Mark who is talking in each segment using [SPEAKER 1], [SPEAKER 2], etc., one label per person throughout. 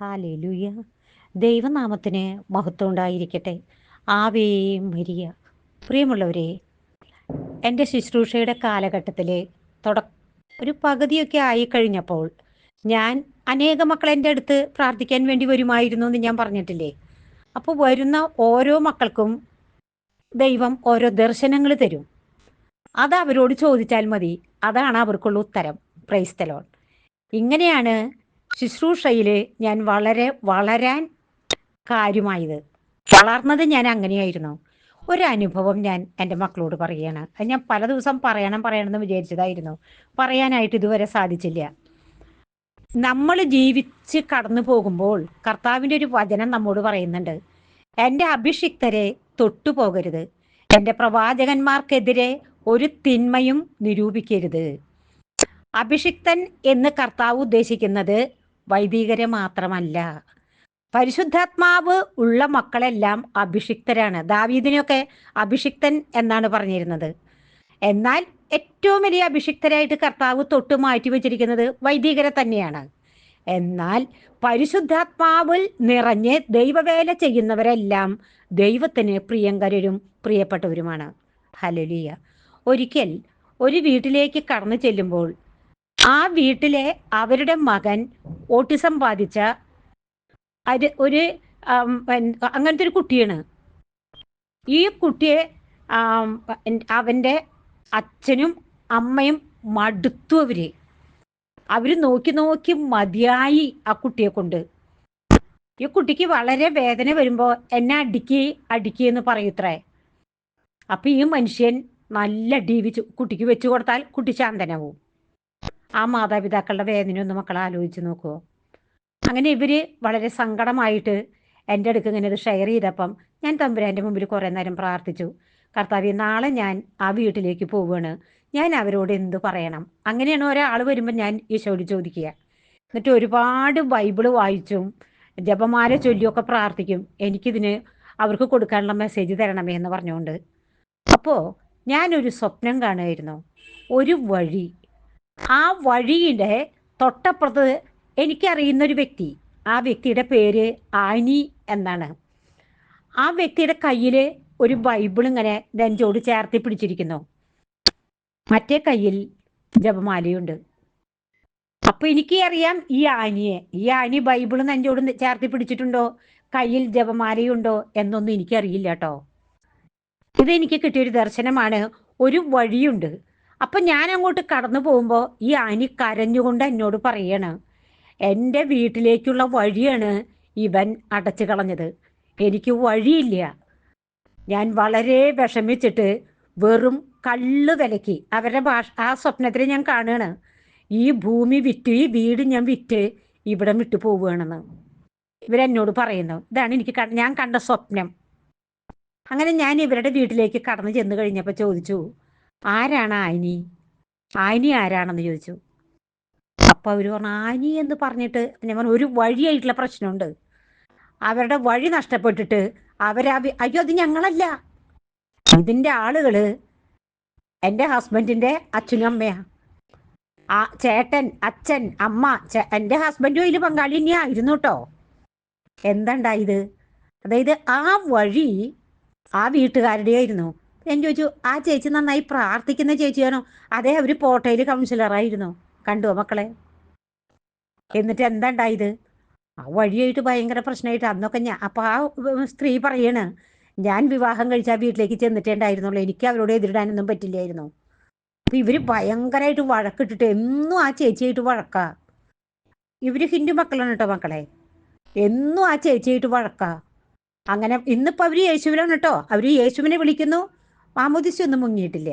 [SPEAKER 1] Hallelujah. ദൈവനാമത്തിന് മഹത്വം ഉണ്ടായിരിക്കട്ടെ. Ave Maria. പ്രിയമുള്ളവരെ എന്റെ ശുശ്രൂഷയുടെ കാലഘട്ടത്തിൽ തുട ഒരു പകുതിയൊക്കെ ആയിക്കഴിഞ്ഞപ്പോൾ ഞാൻ അനേക മക്കൾ എന്റെ അടുത്ത് പ്രാർത്ഥിക്കാൻ വേണ്ടി വരുമായിരുന്നു എന്ന് ഞാൻ പറഞ്ഞിട്ടില്ലേ? അപ്പോൾ വരുന്ന ഓരോ മക്കൾക്കും ദൈവം ഓരോ ദർശനങ്ങൾ തരും. അത് അവരോട് ചോദിച്ചാൽ മതി. അതാണ് അവർക്കുള്ള ഉത്തരം. പ്രൈസ്തലോൺ ഇങ്ങനെയാണ് ശുശ്രൂഷയിൽ ഞാൻ വളരെ വളരാൻ കാര്യമായത്. വളർന്നത് ഞാൻ അങ്ങനെയായിരുന്നു. ഒരനുഭവം ഞാൻ എന്റെ മക്കളോട് പറയുകയാണ്. അത് ഞാൻ പല ദിവസം പറയണം പറയണമെന്ന് വിചാരിച്ചതായിരുന്നു. പറയാനായിട്ട് ഇതുവരെ സാധിച്ചില്ല. നമ്മൾ ജീവിച്ച് കടന്നു പോകുമ്പോൾ കർത്താവിന്റെ ഒരു വചനം നമ്മോട് പറയുന്നുണ്ട്. എന്റെ അഭിഷിക്തരെ തൊട്ടുപോകരുത് എന്റെ പ്രവാചകന്മാർക്കെതിരെ ഒരു തിന്മയും നിരൂപിക്കരുത്. അഭിഷിക്തൻ എന്ന് കർത്താവ് ഉദ്ദേശിക്കുന്നത് വൈദികരെ മാത്രമല്ല. പരിശുദ്ധാത്മാവ് ഉള്ള മക്കളെല്ലാം അഭിഷിക്തരാണ്. ദാവീദിനെയൊക്കെ അഭിഷിക്തൻ എന്നാണ് പറഞ്ഞിരുന്നത്. എന്നാൽ ഏറ്റവും വലിയ അഭിഷിക്തരായിട്ട് കർത്താവ് തൊട്ട് മാറ്റി വെച്ചിരിക്കുന്നത് വൈദികരെ തന്നെയാണ്. എന്നാൽ പരിശുദ്ധാത്മാവിൽ നിറഞ്ഞ് ദൈവവേല ചെയ്യുന്നവരെല്ലാം ദൈവത്തിന് പ്രിയങ്കരരും പ്രിയപ്പെട്ടവരുമാണ്. ഹലലിയ ഒരിക്കൽ ഒരു വീട്ടിലേക്ക് കടന്നു ചെല്ലുമ്പോൾ ആ വീട്ടിലെ അവരുടെ മകൻ ഓട്ടിസം ബാധിച്ച ഒരു അങ്ങനത്തെ ഒരു കുട്ടിയാണ്. ഈ കുട്ടിയെ അവന്റെ അച്ഛനും അമ്മയും മടുത്തു അവർ. അവർ നോക്കി നോക്കി മതിയായി ആ കുട്ടിയെ കൊണ്ട്. ഈ കുട്ടിക്ക് വളരെ വേദന വരുമ്പോൾ എന്നെ അടിക്ക് അടിക്ക് എന്ന് പറയൂത്രേ അപ്പൊ ഈ മനുഷ്യൻ നല്ല അടി വെച്ച് കുട്ടിക്ക് വെച്ചു കൊടുത്താൽ കുട്ടി ശാന്തനാവും. ആ മാതാപിതാക്കളുടെ വേദനയൊന്നും മക്കൾ ആലോചിച്ച് നോക്കുമോ അങ്ങനെ ഇവർ വളരെ സങ്കടമായിട്ട് എന്റെ അടുക്ക് ഇങ്ങനെ ഇത് ഷെയർ ചെയ്തപ്പം ഞാൻ തമ്പുരാന്റെ മുമ്പിൽ കുറേ നേരം പ്രാർത്ഥിച്ചു. കർത്താവ് നാളെ ഞാൻ ആ വീട്ടിലേക്ക് പോവുകയാണ് ഞാൻ അവരോട് എന്ത് പറയണം? അങ്ങനെയാണ് ഒരാൾ വരുമ്പോൾ ഞാൻ ഈശോയോട് ചോദിക്കുക. എന്നിട്ട് ഒരുപാട് ബൈബിൾ വായിച്ചും ജപമാല ചൊല്ലിയൊക്കെ പ്രാർത്ഥിക്കും. എനിക്കിതിന് അവർക്ക് കൊടുക്കാനുള്ള മെസ്സേജ് തരണമേ എന്ന് പറഞ്ഞുകൊണ്ട്. അപ്പോൾ ഞാനൊരു സ്വപ്നം കാണുമായിരുന്നു ഒരു വഴി ആ വഴിയുടെ തൊട്ടപ്പുറത്ത് എനിക്കറിയുന്ന ഒരു വ്യക്തി. ആ വ്യക്തിയുടെ പേര് ആനി എന്നാണ്. ആ വ്യക്തിയുടെ കയ്യിൽ ഒരു ബൈബിൾ ഇങ്ങനെ നെഞ്ചോട് ചേർത്തി പിടിച്ചിരിക്കുന്നു. മറ്റേ കയ്യിൽ ജപമാലയുണ്ട്. അപ്പൊ എനിക്ക് അറിയാം ഈ ആനിയെ. ഈ ആനി ബൈബിൾ നെഞ്ചോട് ചേർത്തി പിടിച്ചിട്ടുണ്ടോ? കയ്യിൽ ജപമാലയുണ്ടോ എന്നൊന്നും എനിക്കറിയില്ല കേട്ടോ. ഇതെനിക്ക് കിട്ടിയൊരു ദർശനമാണ്. ഒരു വഴിയുണ്ട്. അപ്പൊ ഞാൻ അങ്ങോട്ട് കടന്നു പോകുമ്പോൾ ഈ ആനി കരഞ്ഞുകൊണ്ട് എന്നോട് പറയാണ് എന്റെ വീട്ടിലേക്കുള്ള വഴിയാണ് ഇവൻ അടച്ചു കളഞ്ഞത്. എനിക്ക് വഴിയില്ല. ഞാൻ വളരെ വിഷമിച്ചിട്ട് വെറും കള്ള് വിലക്കി അവരുടെ ഭാഷ ആ സ്വപ്നത്തിൽ ഞാൻ കാണുകയാണ്. ഈ ഭൂമി വിറ്റ് ഈ വീട് ഞാൻ വിറ്റ് ഇവിടെ വിട്ടു പോവുകയാണെന്ന്. ഇവരെന്നോട് പറയുന്നു ഇതാണ് എനിക്ക് ഞാൻ കണ്ട സ്വപ്നം. അങ്ങനെ ഞാൻ ഇവരുടെ വീട്ടിലേക്ക് കടന്നു ചെന്ന് കഴിഞ്ഞപ്പോൾ ചോദിച്ചു ആരാണ് ആയിനി? ആയിനി ആരാണെന്ന് ചോദിച്ചു. അപ്പൊ അവർ പറഞ്ഞു ആനി എന്ന് പറഞ്ഞിട്ട് ഞാൻ പറഞ്ഞു ഒരു വഴിയായിട്ടുള്ള പ്രശ്നമുണ്ട്. അവരുടെ വഴി നഷ്ടപ്പെട്ടിട്ട് അവരാ അയ്യോ അത് ഞങ്ങളല്ല. ഇതിന്റെ ആളുകൾ എന്റെ ഹസ്ബൻഡിന്റെ അച്ഛനും അമ്മയാ. ആ ചേട്ടൻ അച്ഛൻ അമ്മ എന്റെ ഹസ്ബൻഡും അതിൽ പങ്കാളി തന്നെയായിരുന്നു കേട്ടോ. എന്താണ്ടായത് അതായത് ആ വഴി ആ വീട്ടുകാരുടെ ആയിരുന്നു ഞാൻ ചോദിച്ചു ആ ചേച്ചി നന്നായി പ്രാർത്ഥിക്കുന്ന ചേച്ചിയാണോ? അതേ അവർ പോട്ടയിൽ കൗൺസിലറായിരുന്നു. കണ്ടുവോ മക്കളെ? എന്നിട്ട് എന്താ ഉണ്ടായത് ആ വഴിയായിട്ട് ഭയങ്കര പ്രശ്നമായിട്ട് അന്നൊക്കെ ഞാൻ അപ്പൊ ആ സ്ത്രീ പറയാണ് ഞാൻ വിവാഹം കഴിച്ച ആ വീട്ടിലേക്ക് ചെന്നിട്ടേ ഉണ്ടായിരുന്നുള്ളൂ എനിക്ക് അവരോട് എതിരിടാനൊന്നും പറ്റില്ലായിരുന്നു. അപ്പൊ ഇവർ ഭയങ്കരമായിട്ട് വഴക്കിട്ടിട്ട് എന്നും ആ ചേച്ചിയായിട്ട് വഴക്കാ. ഇവർ ഹിന്ദു മക്കളാണ് കേട്ടോ മക്കളെ. എന്നും ആ ചേച്ചിയായിട്ട് വഴക്കാ. അങ്ങനെ ഇന്നിപ്പോ അവർ യേശുവിനാണ് കേട്ടോ. അവർ യേശുവിനെ വിളിക്കുന്നു. മാമോദിസ ഒന്നും മുങ്ങിയിട്ടില്ല.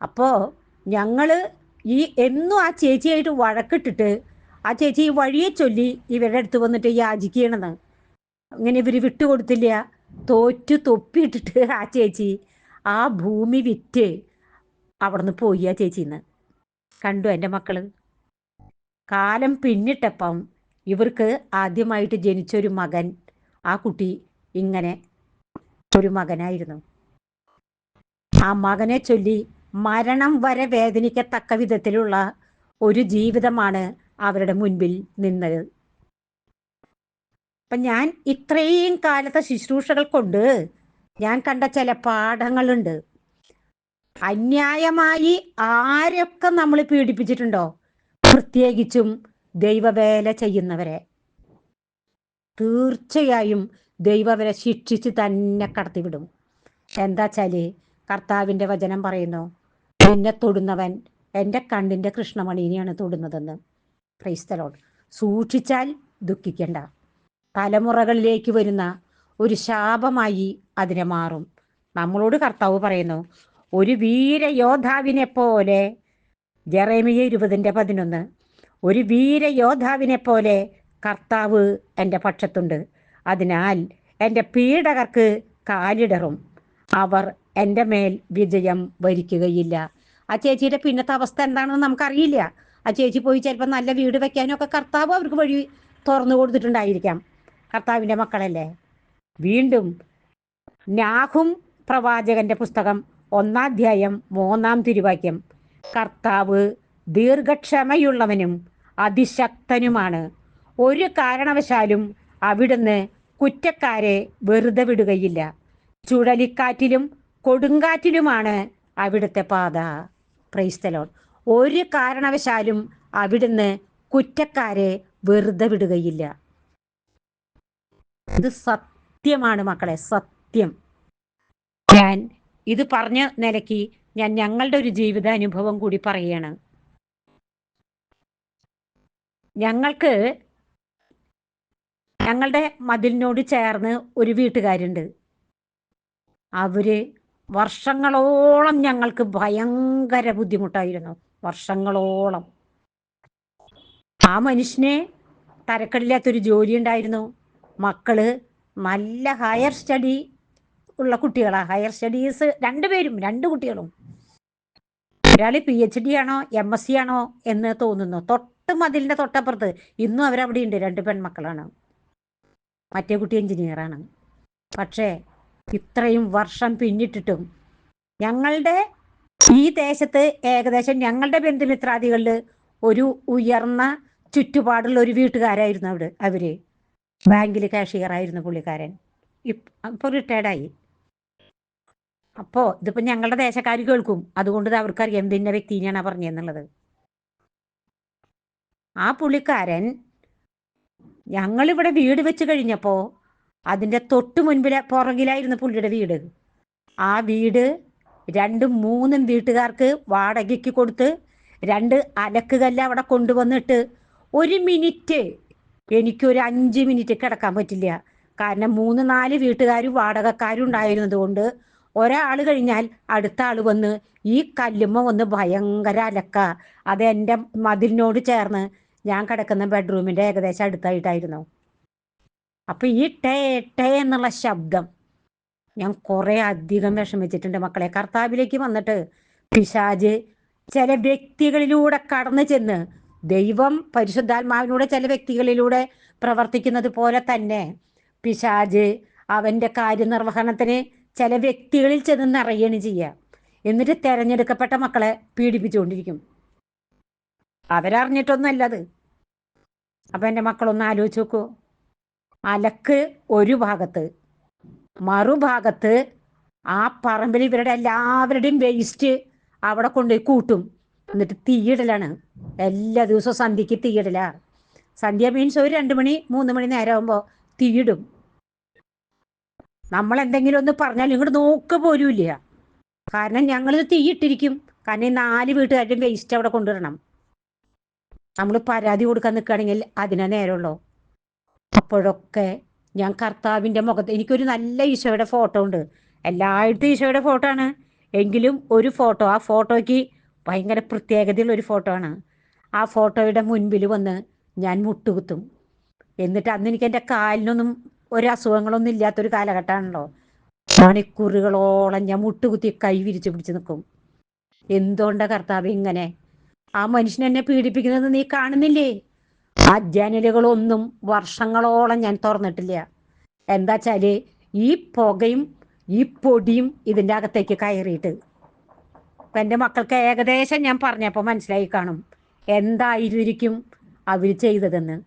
[SPEAKER 1] അപ്പോ ഞങ്ങൾ ഈ എന്നും ആ ചേച്ചിയായിട്ട് വഴക്കിട്ടിട്ട് ആ ചേച്ചി ഈ വഴിയെ ചൊല്ലി ഇവരുടെ അടുത്ത് വന്നിട്ട് യാചിക്കണെന്ന് അങ്ങനെ ഇവർ വിട്ടുകൊടുത്തില്ല. തോറ്റു തൊപ്പിയിട്ടിട്ട് ആ ചേച്ചി ആ ഭൂമി വിറ്റ് അവിടുന്ന് പോയി ആ ചേച്ചിന്ന്. കണ്ടു എന്റെ മക്കൾ. കാലം പിന്നിട്ടപ്പം ഇവർക്ക് ആദ്യമായിട്ട് ജനിച്ചൊരു മകൻ ആ കുട്ടി ഇങ്ങനെ ഒരു മകനായിരുന്നു. ആ മകനെ ചൊല്ലി മരണം വരെ വേദനിക്കത്തക്ക വിധത്തിലുള്ള ഒരു ജീവിതമാണ് അവരുടെ മുൻപിൽ നിന്നത്. അപ്പം ഞാൻ ഇത്രയും കാലത്തെ ശുശ്രൂഷകൾ കൊണ്ട് ഞാൻ കണ്ട ചില പാഠങ്ങളുണ്ട്. അന്യായമായി ആരൊക്കെ നമ്മൾ പീഡിപ്പിച്ചിട്ടുണ്ടോ? പ്രത്യേകിച്ചും ദൈവവേല ചെയ്യുന്നവരെ. തീർച്ചയായും ദൈവവരെ ശിക്ഷിച്ച് തന്നെ കടത്തിവിടും. എന്താ വെച്ചാൽ കർത്താവിന്റെ വചനം പറയുന്നു എന്നെ തൊടുന്നവൻ എന്റെ കണ്ണിന്റെ കൃഷ്ണമണീനെയാണ് തൊടുന്നതെന്ന്. ക്രൈസ്തലോട് സൂക്ഷിച്ചാൽ ദുഃഖിക്കണ്ട. തലമുറകളിലേക്ക് വരുന്ന ഒരു ശാപമായി അതിനെ മാറും. നമ്മളോട് കർത്താവ് പറയുന്നു ഒരു വീരയോദ്ധാവിനെ പോലെ ജറേമിയ ഇരുപതിന്റെ പതിനൊന്ന് ഒരു വീരയോദ്ധാവിനെ പോലെ കർത്താവ് എന്റെ പക്ഷത്തുണ്ട്. അതിനാൽ എന്റെ പീഡകർക്ക് കാലിടറും. അവർ എന്റെ മേൽ വിജയം വരിക്കുകയില്ല. ആ ചേച്ചിയുടെ പിന്നത്തെ അവസ്ഥ എന്താണെന്ന് നമുക്കറിയില്ല. ആ ചേച്ചി പോയി ചിലപ്പോൾ നല്ല വീട് വെക്കാനൊക്കെ കർത്താവ് അവർക്ക് വഴി തുറന്നു കൊടുത്തിട്ടുണ്ടായിരിക്കാം. കർത്താവിന്റെ മക്കളല്ലേ? വീണ്ടും നാഹും പ്രവാചകന്റെ പുസ്തകം ഒന്നാധ്യായം മൂന്നാം തിരുവാക്യം. കർത്താവ് ദീർഘക്ഷമയുള്ളവനും അതിശക്തനുമാണ്. ഒരു കാരണവശാലും അവിടുന്ന് കുറ്റക്കാരെ വെറുതെ വിടുകയില്ല. ചുഴലിക്കാറ്റിലും കൊടുങ്കാറ്റിലുമാണ് അവിടുത്തെ പാത. പ്രൈസ്തലോൺ ഒരു കാരണവശാലും അവിടുന്ന് കുറ്റക്കാരെ വെറുതെ വിടുകയില്ല. ഇത് സത്യമാണ് മക്കളെ സത്യം. ഞാൻ ഇത് പറഞ്ഞ നിലയ്ക്ക് ഞാൻ ഞങ്ങളുടെ ഒരു ജീവിതാനുഭവം കൂടി പറയുകയാണ് ഞങ്ങൾക്ക് ഞങ്ങളുടെ മതിലിനോട് ചേർന്ന് ഒരു വീട്ടുകാരുണ്ട്. അവർ വർഷങ്ങളോളം ഞങ്ങൾക്ക് ഭയങ്കര ബുദ്ധിമുട്ടായിരുന്നു. വർഷങ്ങളോളം. ആ മനുഷ്യനെ തരക്കടില്ലാത്തൊരു ജോലി ഉണ്ടായിരുന്നു. മക്കൾ നല്ല ഹയർ സ്റ്റഡി ഉള്ള കുട്ടികളാ. ഹയർ സ്റ്റഡീസ് രണ്ടുപേരും രണ്ട് കുട്ടികളും. ഒരാൾ പി എച്ച് ഡി ആണോ എം എസ് സി ആണോ എന്ന് തോന്നുന്നു. തൊട്ട് മതിലിന്റെ തൊട്ടപ്പുറത്ത് ഇന്നും അവരവിടെ ഉണ്ട് രണ്ട് പെൺമക്കളാണ്. മറ്റേ കുട്ടി എഞ്ചിനീയറാണ് പക്ഷേ ഇത്രയും വർഷം പിന്നിട്ടിട്ടും ഞങ്ങളുടെ ഈ ദേശത്ത് ഏകദേശം ഞങ്ങളുടെ ബന്ധുമിത്രാദികളിൽ ഒരു ഉയർന്ന ചുറ്റുപാടുള്ള ഒരു വീട്ടുകാരായിരുന്നു അവിടെ അവർ. ബാങ്കിൽ കാഷിയർ ആയിരുന്നു പുള്ളിക്കാരൻ ഇപ്പോൾ റിട്ടയർഡായി അപ്പോ ഇതിപ്പോൾ ഞങ്ങളുടെ ദേശക്കാർ കേൾക്കും. അതുകൊണ്ട് അവർക്കറിയാം ഇതിന്റെ വ്യക്തിനെയാണ് പറഞ്ഞതെന്നുള്ളത് ആ പുള്ളിക്കാരൻ ഞങ്ങളിവിടെ വീട് വെച്ച് കഴിഞ്ഞപ്പോൾ അതിന്റെ തൊട്ട് മുൻപിലെ പുറകിലായിരുന്നു പുള്ളിയുടെ വീട്. ആ വീട് രണ്ടും മൂന്നും വീട്ടുകാർക്ക് വാടകയ്ക്ക് കൊടുത്ത് രണ്ട് അലക്കുകല്ല് അവിടെ കൊണ്ടുവന്നിട്ട് ഒരു മിനിറ്റ് എനിക്കൊരു അഞ്ച് മിനിറ്റ് കിടക്കാൻ പറ്റില്ല. കാരണം മൂന്ന് നാല് വീട്ടുകാരും വാടകക്കാരും ഉണ്ടായിരുന്നത് കൊണ്ട് ഒരാൾ കഴിഞ്ഞാൽ അടുത്ത ആൾ വന്ന് ഈ കല്ലുമ്മ വന്ന് ഭയങ്കര അലക്ക. അത് എന്റെ മതിലിനോട് ചേർന്ന് ഞാൻ കിടക്കുന്ന ബെഡ്റൂമിന്റെ ഏകദേശം അടുത്തായിട്ടായിരുന്നു. അപ്പൊ ഈ ടേ ടേ എന്നുള്ള ശബ്ദം ഞാൻ കുറെ അധികം വിഷമിച്ചിട്ടുണ്ട് മക്കളെ. കർത്താവിലേക്ക് വന്നിട്ട് പിശാജ് ചില വ്യക്തികളിലൂടെ കടന്നു ചെന്ന് ദൈവം പരിശുദ്ധാത്മാവിലൂടെ ചില വ്യക്തികളിലൂടെ പ്രവർത്തിക്കുന്നത് പോലെ തന്നെ പിശാജ് അവന്റെ കാര്യനിർവഹണത്തിന് ചില വ്യക്തികളിൽ ചെന്ന് നിറയാണ് ചെയ്യുക. എന്നിട്ട് തെരഞ്ഞെടുക്കപ്പെട്ട മക്കളെ പീഡിപ്പിച്ചുകൊണ്ടിരിക്കും. അവരറിഞ്ഞിട്ടൊന്നല്ലത് അപ്പൊ എന്റെ മക്കളൊന്ന് ആലോചിച്ച് നോക്കൂ. അലക്ക് ഒരു ഭാഗത്ത്. മറുഭാഗത്ത് ആ പറമ്പിൽ ഇവരുടെ എല്ലാവരുടെയും വേസ്റ്റ് അവിടെ കൊണ്ടുപോയി കൂട്ടും. എന്നിട്ട് തീയിടലാണ്. എല്ലാ ദിവസവും സന്ധ്യക്ക് തീയിടല. സന്ധ്യ മീൻസ് ഒരു രണ്ട് മണി മൂന്ന് മണി നേരം നേരമാകുമ്പോൾ തീയിടും. നമ്മൾ എന്തെങ്കിലും ഒന്ന് പറഞ്ഞാൽ ഇങ്ങോട്ട് നോക്ക പോലുമില്ല കാരണം ഞങ്ങളിത് തീയിട്ടിരിക്കും. കാരണം ഈ നാല് വീട്ടുകാരുടെയും വേസ്റ്റ് അവിടെ കൊണ്ടുവരണം. നമ്മൾ പരാതി കൊടുക്കാൻ നിൽക്കുകയാണെങ്കിൽ അതിനെ നേരമുള്ളൂ. അപ്പോഴൊക്കെ ഞാൻ കർത്താവിന്റെ മുഖത്ത് എനിക്കൊരു നല്ല ഈശോയുടെ ഫോട്ടോ ഉണ്ട്. എല്ലായിടത്തും ഈശോയുടെ ഫോട്ടോ ആണ്. എങ്കിലും ഒരു ഫോട്ടോ ആ ഫോട്ടോയ്ക്ക് ഭയങ്കര പ്രത്യേകതയുള്ള ഒരു ഫോട്ടോ ആണ്. ആ ഫോട്ടോയുടെ മുൻപിൽ വന്ന് ഞാൻ മുട്ടുകുത്തും. എന്നിട്ട് അന്ന് എനിക്ക് എന്റെ കാലിനൊന്നും ഒരു അസുഖങ്ങളൊന്നും ഇല്ലാത്തൊരു കാലഘട്ടമാണല്ലോ. മണിക്കൂറുകളോളം ഞാൻ മുട്ടുകുത്തി കൈ വിരിച്ചു പിടിച്ച് നിൽക്കും. എന്തുകൊണ്ടാണ് കർത്താവ് ഇങ്ങനെ? ആ മനുഷ്യനെന്നെ പീഡിപ്പിക്കുന്നത് നീ കാണുന്നില്ലേ? ആ ജനലുകളൊന്നും വർഷങ്ങളോളം ഞാൻ തുറന്നിട്ടില്ല. എന്താ വെച്ചാൽ ഈ പുകയും ഈ പൊടിയും ഇതിന്റെ അകത്തേക്ക് കയറിയിട്ട്. അപ്പം എന്റെ മക്കൾക്ക് ഏകദേശം ഞാൻ പറഞ്ഞപ്പോൾ മനസ്സിലായി കാണും. എന്തായിരിക്കും അവർ ചെയ്തതെന്ന്.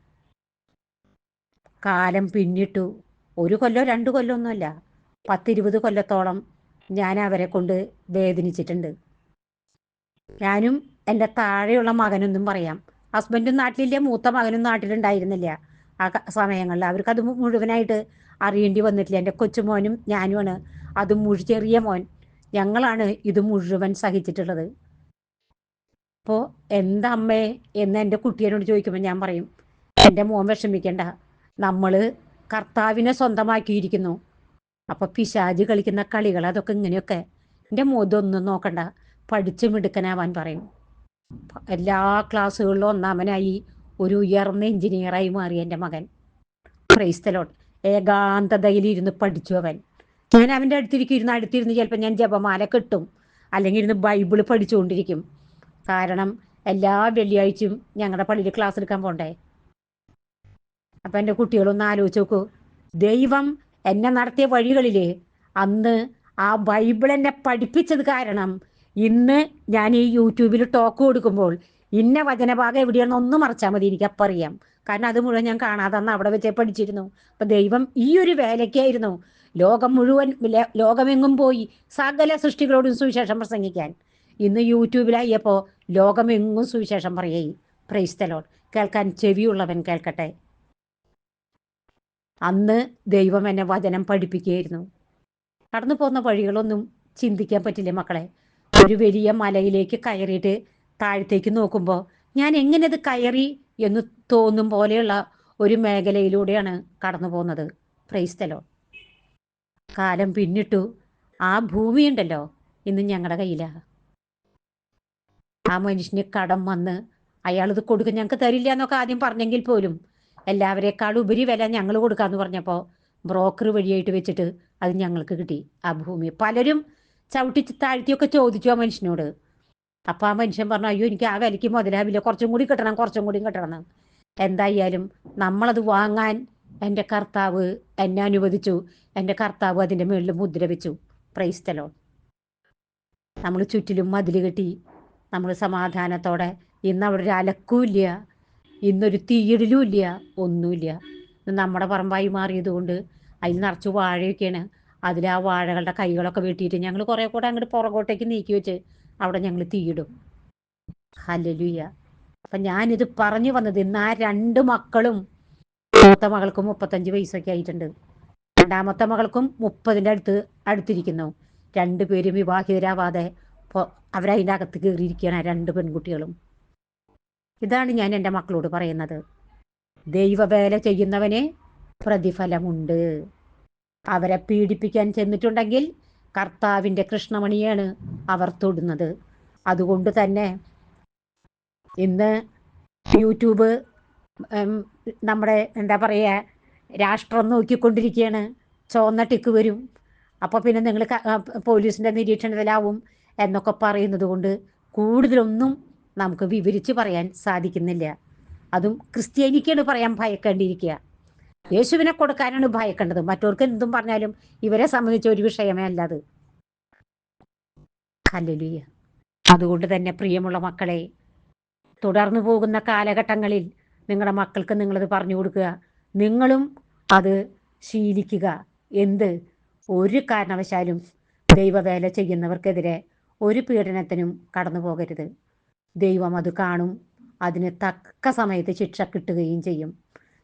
[SPEAKER 1] കാലം പിന്നിട്ടു. ഒരു കൊല്ലോ രണ്ട് കൊല്ലോ ഒന്നുമല്ല പത്തിരുപത് കൊല്ലത്തോളം ഞാൻ അവരെ കൊണ്ട് വേദനിച്ചിട്ടുണ്ട്. ഞാനും എന്റെ താഴെയുള്ള മകനൊന്നും പറയാം. ഹസ്ബൻഡും നാട്ടിലില്ല മൂത്ത മകനും നാട്ടിലുണ്ടായിരുന്നില്ല ആ സമയങ്ങളിൽ. അവർക്കത് മുഴുവനായിട്ട് അറിയേണ്ടി വന്നിട്ടില്ല. എന്റെ കൊച്ചുമോനും ഞാനുമാണ്. അത് മുഴു ചെറിയ മോൻ. ഞങ്ങളാണ് ഇത് മുഴുവൻ സഹിച്ചിട്ടുള്ളത്. അപ്പോൾ എന്താ അമ്മേ എന്ന് എന്റെ കുട്ടിയോട് ചോദിക്കുമ്പോൾ ഞാൻ പറയും എന്റെ മോൻ വിഷമിക്കേണ്ട. നമ്മൾ കർത്താവിനെ സ്വന്തമാക്കിയിരിക്കുന്നു. അപ്പോൾ പിശാജ് കളിക്കുന്ന കളികൾ അതൊക്കെ ഇങ്ങനെയൊക്കെ. എന്റെ മോതൊന്നും നോക്കണ്ട. പഠിച്ചു മിടുക്കനാവാൻ പറയും. എല്ലാ ക്ലാസ്സുകളിലും ഒന്നാമനായി ഒരു ഉയർന്ന എഞ്ചിനീയറായി മാറി എന്റെ മകൻ. ക്രൈസ്തലോട്ട് ഏകാന്തതയിലിരുന്ന് പഠിച്ചു അവൻ ഞാൻ അവന്റെ അടുത്തിരിക്കും ഇരുന്ന് അടുത്തിരുന്ന് ചിലപ്പോൾ ഞാൻ ജപമാല കെട്ടും അല്ലെങ്കിൽ ഇരുന്ന് ബൈബിൾ പഠിച്ചുകൊണ്ടിരിക്കും. കാരണം എല്ലാ വെള്ളിയാഴ്ചയും ഞങ്ങളുടെ പള്ളിയിൽ ക്ലാസ് എടുക്കാൻ പോണ്ടേ? അപ്പം എന്റെ കുട്ടികളൊന്ന് ആലോചിച്ച് നോക്കൂ. ദൈവം എന്നെ നടത്തിയ വഴികളിൽ അന്ന് ആ ബൈബിൾ എന്നെ പഠിപ്പിച്ചത് കാരണം ഇന്ന് ഞാൻ ഈ യൂട്യൂബിൽ ടോക്ക് കൊടുക്കുമ്പോൾ ഇന്ന വചനഭാഗം എവിടെയാണെന്ന് ഒന്ന് മറച്ചാൽ മതി എനിക്ക് അപ്പം അറിയാം. കാരണം അത് മുഴുവൻ ഞാൻ കാണാതെ അന്ന് അവിടെ വെച്ചേ പഠിച്ചിരുന്നു. അപ്പം ദൈവം ഈ ഒരു വേലയ്ക്കായിരുന്നു ലോകം മുഴുവൻ ലോകമെങ്ങും പോയി സകല സൃഷ്ടികളോടും സുവിശേഷം പ്രസംഗിക്കാൻ. ഇന്ന് യൂട്യൂബിലായപ്പോൾ ലോകമെങ്ങും സുവിശേഷം പറയേ പ്രൈസ്തലോൺ കേൾക്കാൻ ചെവിയുള്ളവൻ കേൾക്കട്ടെ. അന്ന് ദൈവം എന്നെ വചനം പഠിപ്പിക്കുകയായിരുന്നു. കടന്നു പോകുന്ന വഴികളൊന്നും ചിന്തിക്കാൻ പറ്റില്ല മക്കളെ? ഒരു വലിയ മലയിലേക്ക് കയറിയിട്ട് താഴത്തേക്ക് നോക്കുമ്പോൾ ഞാൻ എങ്ങനെ അത് കയറി എന്ന് തോന്നും പോലെയുള്ള ഒരു മേഖലയിലൂടെയാണ് കടന്നു പോകുന്നത്. പ്രൈസ്തലോ കാലം പിന്നിട്ടു. ആ ഭൂമിയുണ്ടല്ലോ ഇന്ന് ഞങ്ങളുടെ കയ്യിലാണ് ആ മനുഷ്യന് കടം വന്ന് അയാൾ ഇത് കൊടുക്കും ഞങ്ങൾക്ക് തരില്ല എന്നൊക്കെ ആദ്യം പറഞ്ഞെങ്കിൽ പോലും എല്ലാവരെക്കാൾ ഉപരി വില ഞങ്ങൾ കൊടുക്കാന്ന് പറഞ്ഞപ്പോൾ ബ്രോക്കർ വഴിയായിട്ട് വെച്ചിട്ട് അത് ഞങ്ങൾക്ക് കിട്ടി. ആ ഭൂമി. പലരും ചവിട്ടി താഴ്ത്തിയൊക്കെ ചോദിച്ചു ആ മനുഷ്യനോട്. അപ്പോൾ ആ മനുഷ്യൻ പറഞ്ഞു അയ്യോ എനിക്ക് ആ വിലയ്ക്ക് മുതലാവില്ല. കുറച്ചും കൂടി കിട്ടണം കുറച്ചും കൂടി കിട്ടണം. എന്തായാലും നമ്മളത് വാങ്ങാൻ എന്റെ കർത്താവ് എന്നെ അനുവദിച്ചു. എന്റെ കർത്താവ് അതിന്റെ മുകളിൽ മുദ്ര വെച്ചു. പ്രൈസ്തലോ നമ്മൾ ചുറ്റിലും മതിൽ കെട്ടി നമ്മൾ സമാധാനത്തോടെ ഇന്ന് അവിടെ ഒരു അലക്കുമില്ല ഇന്നൊരു തീയിടലും ഇല്ല ഒന്നുമില്ല. നമ്മുടെ പറമ്പായി മാറിയതുകൊണ്ട് അതിൽ നിറച്ച് വാഴയൊക്കെയാണ്. അതിൽ ആ വാഴകളുടെ കൈകളൊക്കെ വെട്ടിയിട്ട് ഞങ്ങൾ കുറേ കൂടെ അങ്ങോട്ട് പുറകോട്ടേക്ക് നീക്കി വെച്ച് അവിടെ ഞങ്ങൾ തീയിടും. ഹലലുയ്യ അപ്പം ഞാനിത് പറഞ്ഞു വന്നത് ഇന്ന് ആ രണ്ട് മക്കളും മൂത്ത മകൾക്കും മുപ്പത്തഞ്ച് വയസ്സൊക്കെ ആയിട്ടുണ്ട്. രണ്ടാമത്തെ മകൾക്കും മുപ്പതിന്റെ അടുത്ത് അടുത്തിരിക്കുന്നു. രണ്ടുപേരും വിവാഹിതരാവാതെ അവരതിന്റെ അകത്ത് കയറിയിരിക്കുകയാണ് രണ്ട് പെൺകുട്ടികളും. ഇതാണ് ഞാൻ എന്റെ മക്കളോട് പറയുന്നത്. ദൈവവേല ചെയ്യുന്നവന് പ്രതിഫലമുണ്ട്. അവരെ പീഡിപ്പിക്കാൻ ചെന്നിട്ടുണ്ടെങ്കിൽ കർത്താവിന്റെ കൃഷ്ണമണിയാണ് അവർ തൊടുന്നത്. അതുകൊണ്ട് തന്നെ ഇന്ന് യൂട്യൂബ് നമ്മുടെ എന്താ പറയുക രാഷ്ട്രം നോക്കിക്കൊണ്ടിരിക്കുകയാണ്. ചുവന്ന ടിക്ക് വരും. അപ്പോൾ പിന്നെ നിങ്ങൾ പോലീസിന്റെ നിരീക്ഷണത്തിലാവും എന്നൊക്കെ പറയുന്നത് കൊണ്ട് കൂടുതലൊന്നും നമുക്ക് വിവരിച്ച് പറയാൻ സാധിക്കുന്നില്ല. അതും ക്രിസ്ത്യാനിക്കാണ് പറയാൻ ഭയക്കേണ്ടിയിരിക്കുക. യേശുവിനെ കൊടുക്കാനാണ് ഭയക്കേണ്ടത്. മറ്റവർക്ക് എന്തും പറഞ്ഞാലും ഇവരെ സംബന്ധിച്ച ഒരു വിഷയമേ അല്ലത് കല്ലുലിയ അതുകൊണ്ട് തന്നെ പ്രിയമുള്ള മക്കളെ തുടർന്നു പോകുന്ന കാലഘട്ടങ്ങളിൽ നിങ്ങളുടെ മക്കൾക്ക് നിങ്ങളത് പറഞ്ഞു കൊടുക്കുക. നിങ്ങളും അത് ശീലിക്കുക. എന്ത്? ഒരു കാരണവശാലും ദൈവവേല ചെയ്യുന്നവർക്കെതിരെ ഒരു പീഡനത്തിനും കടന്നു പോകരുത്. ദൈവം അത് കാണും. അതിന് തക്ക സമയത്ത് ശിക്ഷ കിട്ടുകയും ചെയ്യും.